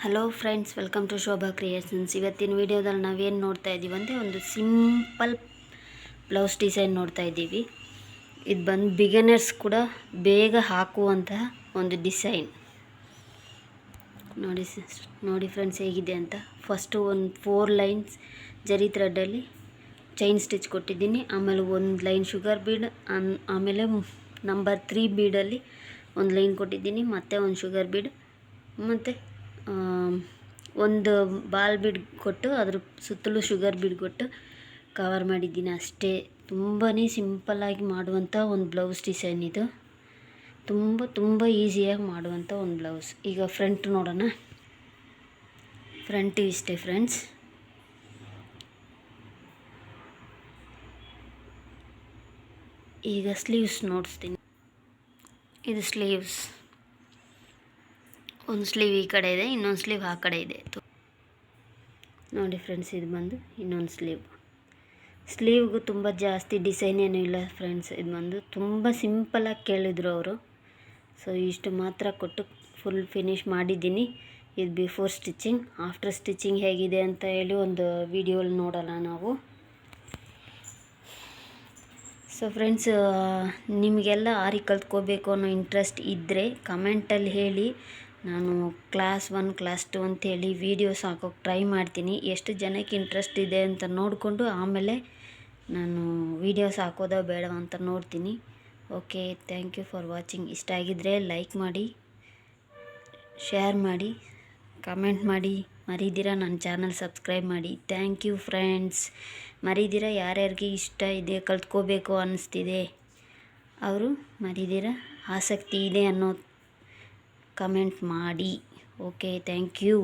Hello friends welcome to Shobha creations ಇವತ್ತಿನ ವಿಡಿಯೋದಲ್ಲಿ ನಾವೇನು ನೋಡ್ತಾ ಇದ್ದೀವಿ ಅಂದರೆ ಒಂದು ಸಿಂಪಲ್ ಬ್ಲೌಸ್ ಡಿಸೈನ್ ನೋಡ್ತಾ ಇದ್ದೀವಿ ಇದು ಬಂದು ಬಿಗಿನರ್ಸ್ ಕೂಡ ಬೇಗ ಹಾಕುವಂತಹ ಒಂದು ಡಿಸೈನ್ ನೋಡಿ ನೋಡಿ ಫ್ರೆಂಡ್ಸ್ ಹೇಗಿದೆ ಅಂತ. ಫಸ್ಟು ಒಂದು ಫೋರ್ ಲೈನ್ಸ್ ಜರಿ ಥ್ರೆಡ್ಡಲ್ಲಿ ಚೈನ್ ಸ್ಟಿಚ್ ಕೊಟ್ಟಿದ್ದೀನಿ. ಆಮೇಲೆ ಒಂದು ಲೈನ್ ಶುಗರ್ ಬೀಡ್ ಆಮೇಲೆ ನಂಬರ್ ತ್ರೀ ಬೀಡಲ್ಲಿ ಒಂದು ಲೈನ್ ಕೊಟ್ಟಿದ್ದೀನಿ. ಮತ್ತೆ ಒಂದು ಶುಗರ್ ಬೀಡ್ ಮತ್ತು ಒಂದು ಬಾಲ್ ಬಿಡ್ ಕೊಟ್ಟು, ಅದ್ರ ಸುತ್ತಲೂ ಶುಗರ್ ಬೀಡ್ ಕೊಟ್ಟು ಕವರ್ ಮಾಡಿದ್ದೀನಿ ಅಷ್ಟೇ. ತುಂಬಾ ಸಿಂಪಲ್ಲಾಗಿ ಮಾಡುವಂಥ ಒಂದು ಬ್ಲೌಸ್ ಡಿಸೈನ್ ಇದು. ತುಂಬ ತುಂಬ ಈಸಿಯಾಗಿ ಮಾಡುವಂಥ ಒಂದು ಬ್ಲೌಸ್ ಈಗ ಫ್ರಂಟ್ ನೋಡೋಣ. ಫ್ರಂಟ್ ಇಷ್ಟೇ ಫ್ರೆಂಡ್ಸ್ ಈಗ ಸ್ಲೀವ್ಸ್ ನೋಡಿಸ್ತೀನಿ. ಇದು ಸ್ಲೀವ್ಸ್ ಒಂದು ಸ್ಲೀವ್ ಈ ಕಡೆ ಇದೆ, ಇನ್ನೊಂದು ಸ್ಲೀವ್ ಆ ಕಡೆ ಇದೆ. ನೋಡಿ ಫ್ರೆಂಡ್ಸ್ ಇದು ಬಂದು ಇನ್ನೊಂದು ಸ್ಲೀವ್. ಸ್ಲೀವ್ಗೂ ತುಂಬ ಜಾಸ್ತಿ ಡಿಸೈನ್ ಏನೂ ಇಲ್ಲ ಫ್ರೆಂಡ್ಸ್ ಇದು ಬಂದು ತುಂಬ ಸಿಂಪಲಾಗಿ ಕೇಳಿದರು ಅವರು. ಸೊ ಇಷ್ಟು ಮಾತ್ರ ಕೊಟ್ಟು ಫುಲ್ ಫಿನಿಶ್ ಮಾಡಿದ್ದೀನಿ. ಇದು ಬಿಫೋರ್ ಸ್ಟಿಚಿಂಗ್ ಆಫ್ಟರ್ ಸ್ಟಿಚಿಂಗ್ ಹೇಗಿದೆ ಅಂತ ಹೇಳಿ ಒಂದು ವಿಡಿಯೋಲಿ ನೋಡೋಣ ನಾವು. ಸೊ ಫ್ರೆಂಡ್ಸ್ ನಿಮಗೆಲ್ಲ ಆರಿ ಕಲ್ತ್ಕೋಬೇಕು ಅನ್ನೋ ಇಂಟ್ರೆಸ್ಟ್ ಇದ್ದರೆ ಕಮೆಂಟಲ್ಲಿ ಹೇಳಿ. ನಾನು ಕ್ಲಾಸ್ ಒನ್ ಕ್ಲಾಸ್ ಟು ಅಂಥೇಳಿ ವೀಡಿಯೋಸ್ ಹಾಕೋಕ್ಕೆ ಟ್ರೈ ಮಾಡ್ತೀನಿ. ಎಷ್ಟು ಜನಕ್ಕೆ ಇಂಟ್ರೆಸ್ಟ್ ಇದೆ ಅಂತ ನೋಡಿಕೊಂಡು ಆಮೇಲೆ ನಾನು ವೀಡಿಯೋಸ್ ಹಾಕೋದೋ ಬೇಡ ಅಂತ ನೋಡ್ತೀನಿ. Okay thank you for watching ಇಷ್ಟ ಆಗಿದ್ದರೆ ಲೈಕ್ ಮಾಡಿ ಶೇರ್ ಮಾಡಿ ಕಮೆಂಟ್ ಮಾಡಿ. ಮರಿದಿರ ನನ್ನ ಚಾನಲ್ ಸಬ್ಸ್ಕ್ರೈಬ್ ಮಾಡಿ. ಥ್ಯಾಂಕ್ ಯು ಫ್ರೆಂಡ್ಸ್ ಮರಿದಿರ ಯಾರ್ಯಾರಿಗೆ ಇಷ್ಟ ಇದೆ, ಕಲ್ತ್ಕೋಬೇಕು ಅನ್ನಿಸ್ತಿದೆ ಅವರು ಮರಿದಿರ ಆಸಕ್ತಿ ಇದೆ ಅನ್ನೋ ಕಮೆಂಟ್ ಮಾಡಿ. Okay thank you